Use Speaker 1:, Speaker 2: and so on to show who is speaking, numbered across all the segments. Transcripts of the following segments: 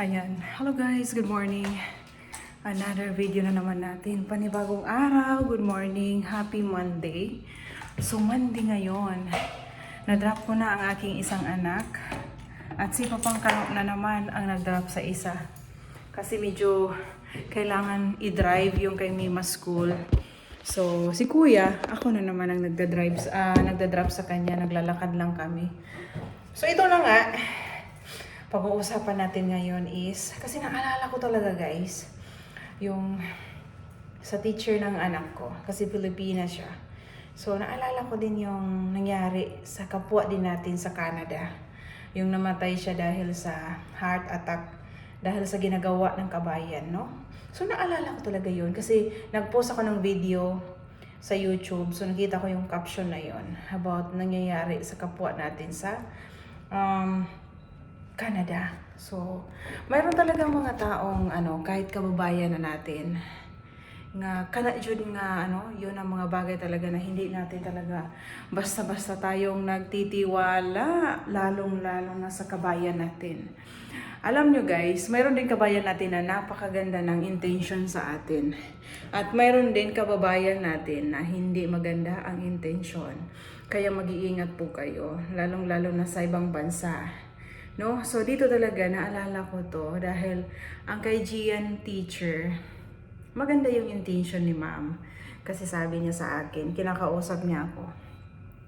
Speaker 1: Ayan. Hello guys, good morning. Another video na naman natin. Panibagong araw, good morning, happy Monday. So Monday ngayon, na-drop ko na ang aking isang anak. At si Papang Kanok na naman ang nag-drop sa isa. Kasi medyo kailangan i-drive yung kay Mima School. So, si Kuya, ako na naman ang nagda-drive, ah, nagda-drop sa kanya, naglalakad lang kami. So, ito na nga, pag-uusapan natin ngayon is, kasi naalala ko talaga guys, yung sa teacher ng anak ko, kasi Pilipina siya. So, naalala ko din yung nangyari sa kapwa din natin sa Canada. Yung namatay siya dahil sa heart attack, dahil sa ginagawa ng kabayan, no? So, naalala ko talaga yun kasi nag-post ako ng video sa YouTube. So, nakita ko yung caption na yon about nangyayari sa kapwa natin sa um, Canada. So, mayroon talagang mga taong ano, kahit kababayan na natin nga kana jud nga ano, yun ang mga bagay talaga na hindi natin talaga basta-basta tayong nagtitiwala lalong-lalo na sa kabayan natin. Alam nyo guys, mayroon din kabayan natin na napakaganda ng intention sa atin. At mayroon din kababayan natin na hindi maganda ang intention. Kaya mag-iingat po kayo, lalong-lalo na sa ibang bansa. No? So dito talaga naalala ko to dahil ang kay Gian teacher, maganda yung intention ni ma'am. Kasi sabi niya sa akin, kinakausap niya ako.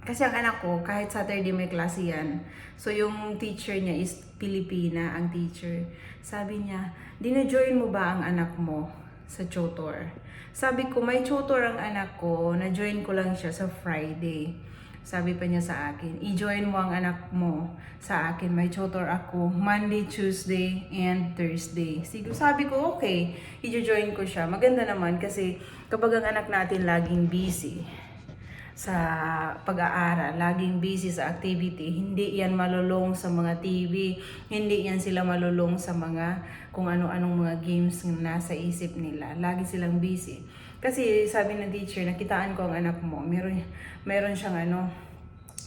Speaker 1: Kasi ang anak ko, kahit Saturday may klase yan. So yung teacher niya is Pilipina, ang teacher. Sabi niya, dina-join mo ba ang anak mo sa tutor? Sabi ko, may tutor ang anak ko, na-join ko lang siya sa Friday. Sabi pa niya sa akin, i-join mo ang anak mo sa akin. May tutor ako Monday, Tuesday, and Thursday. Siguro sabi ko, okay, i-join ko siya. Maganda naman kasi kapag ang anak natin laging busy sa pag-aaral, laging busy sa activity, hindi yan malulong sa mga TV, hindi yan sila malulong sa mga kung ano-anong mga games na nasa isip nila. Lagi silang busy. Kasi sabi ng teacher, nakitaan ko ang anak mo, meron, meron siyang ano,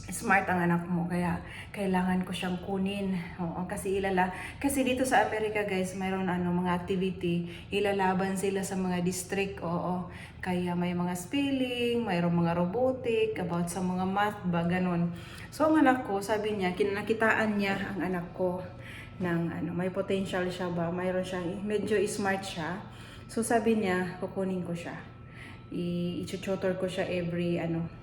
Speaker 1: smart ang anak mo kaya kailangan ko siyang kunin. Oo kasi ilala kasi dito sa Amerika guys mayroon ano mga activity ilalaban sila sa mga district oo. Kaya may mga spelling mayroong mga robotic about sa mga math ba ganon so ang anak ko sabi niya kinakitaan niya ang anak ko ng ano may potential siya ba mayroon siya medyo smart siya. So sabi niya kukunin ko siya. I-tutor ko siya every ano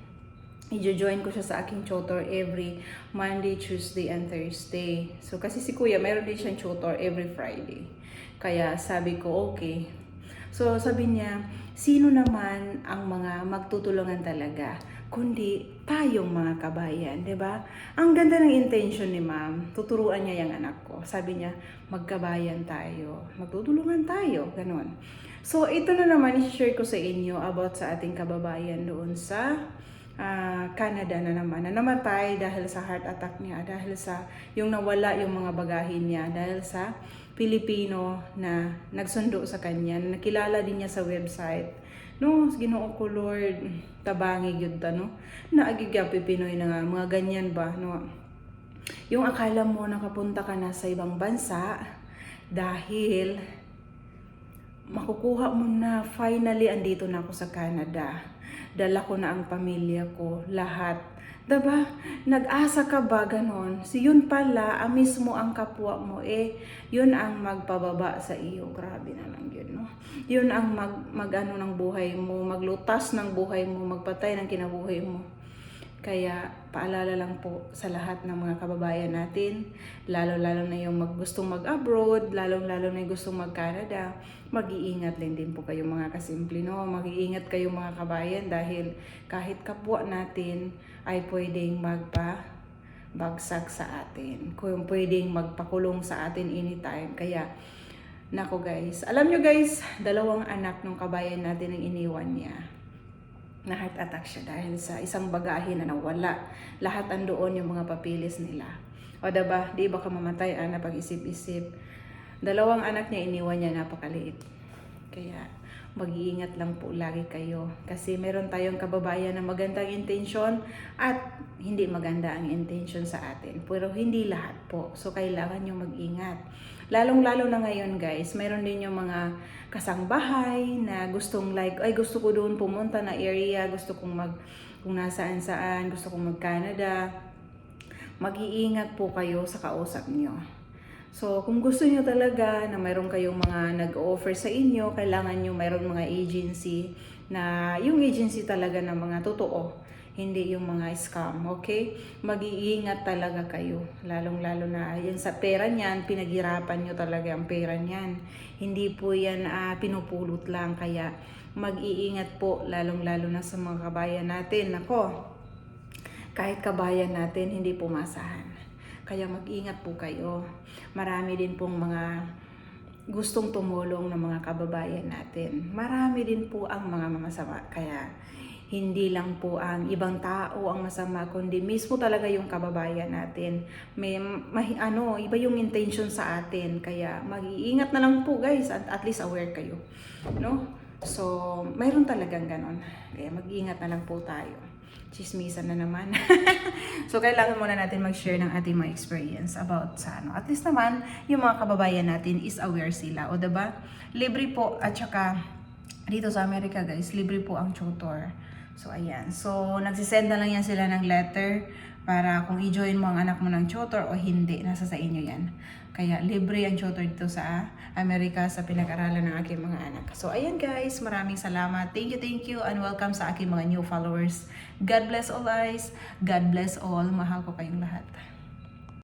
Speaker 1: i-join ko siya sa aking tutor every Monday, Tuesday, and Thursday. So, kasi si Kuya, mayroon din siyang tutor every Friday. Kaya sabi ko, okay. So, sabi niya, sino naman ang mga magtutulungan talaga? Kundi tayong mga kabayan, 'di ba? Ang ganda ng intention ni ma'am. Tuturuan niya yung anak ko. Sabi niya, magkabayan tayo. Magtutulungan tayo. Ganon. So, ito na naman, i-share ko sa inyo about sa ating kababayan doon sa ah, Canada na naman na namatay dahil sa heart attack niya, dahil sa yung nawala yung mga bagahin niya, dahil sa Pilipino na nagsundo sa kanya, na nakilala din niya sa website. No, Ginoo ko Lord, tabangi gyud ta no. Naagigyapi Pinoy na nga mga ganyan ba no. Yung akala mo nakapunta ka na sa ibang bansa dahil makukuha mo na finally andito na ako sa Canada. Dala ko na ang pamilya ko, lahat. Diba? Nag-asa ka ba ganon? Si yun pala, ah, mismo ang kapwa mo, eh, yun ang magpababa sa iyo. Grabe na lang yun, no? Yun ang mag, mag ano ng buhay mo, maglutas ng buhay mo, magpatay ng kinabuhay mo. Kaya paalala lang po sa lahat ng mga kababayan natin, lalo-lalo na yung mag, gustong mag-abroad, lalo-lalo na yung gustong mag-Canada, mag-iingat din din po kayo mga kasimple, no? Mag-iingat kayo mga kabayan dahil kahit kapwa natin ay pwedeng magpa bagsak sa atin. Kung pwedeng magpakulong sa atin anytime. Kaya, nako guys, alam nyo guys, dalawang anak ng kabayan natin ang iniwan niya na heart attack siya dahil sa isang bagahe na nawala. Lahat andoon yung mga papilis nila. O diba, di ba ka mamatay ah, na pag-isip-isip. Dalawang anak niya iniwan niya napakaliit. Kaya mag-iingat lang po lagi kayo. Kasi meron tayong kababayan na magandang intensyon at hindi maganda ang intensyon sa atin. Pero hindi lahat po. So kailangan nyo mag-ingat. Lalong-lalo na ngayon guys, meron din yung mga kasangbahay na gustong like, ay gusto ko doon pumunta na area, gusto kong mag, kung nasaan saan, gusto kong mag-Canada. Mag-iingat po kayo sa kausap nyo. So, kung gusto niyo talaga na mayroon kayong mga nag-offer sa inyo, kailangan niyo mayroon mga agency na yung agency talaga na mga totoo, hindi yung mga scam, okay? Mag-iingat talaga kayo, lalong-lalo na yan sa pera niyan, pinaghirapan niyo talaga ang pera niyan. Hindi po yan ah, pinupulot lang, kaya mag-iingat po, lalong-lalo na sa mga kabayan natin. Nako, kahit kabayan natin, hindi pumasahan. Kaya mag-ingat po kayo. Marami din pong mga gustong tumulong ng mga kababayan natin. Marami din po ang mga masama. Kaya hindi lang po ang ibang tao ang masama, kundi mismo talaga yung kababayan natin. May, may ano, iba yung intention sa atin. Kaya mag-iingat na lang po guys at at least aware kayo. No? So, mayroon talagang ganon. Kaya mag-ingat na lang po tayo. Chismisan na naman. so, kailangan muna natin mag-share ng ating mga experience about sa ano. At least naman, yung mga kababayan natin is aware sila. O, diba? Libre po at saka dito sa Amerika guys, libre po ang tutor. So, ayan. So, nagsisend na lang yan sila ng letter para kung i-join mo ang anak mo ng tutor o hindi, nasa sa inyo yan. Kaya libre ang tutor dito sa Amerika sa pinag-aralan ng aking mga anak. So, ayan guys, maraming salamat. Thank you, thank you, and welcome sa aking mga new followers. God bless all eyes. God bless all. Mahal ko kayong lahat.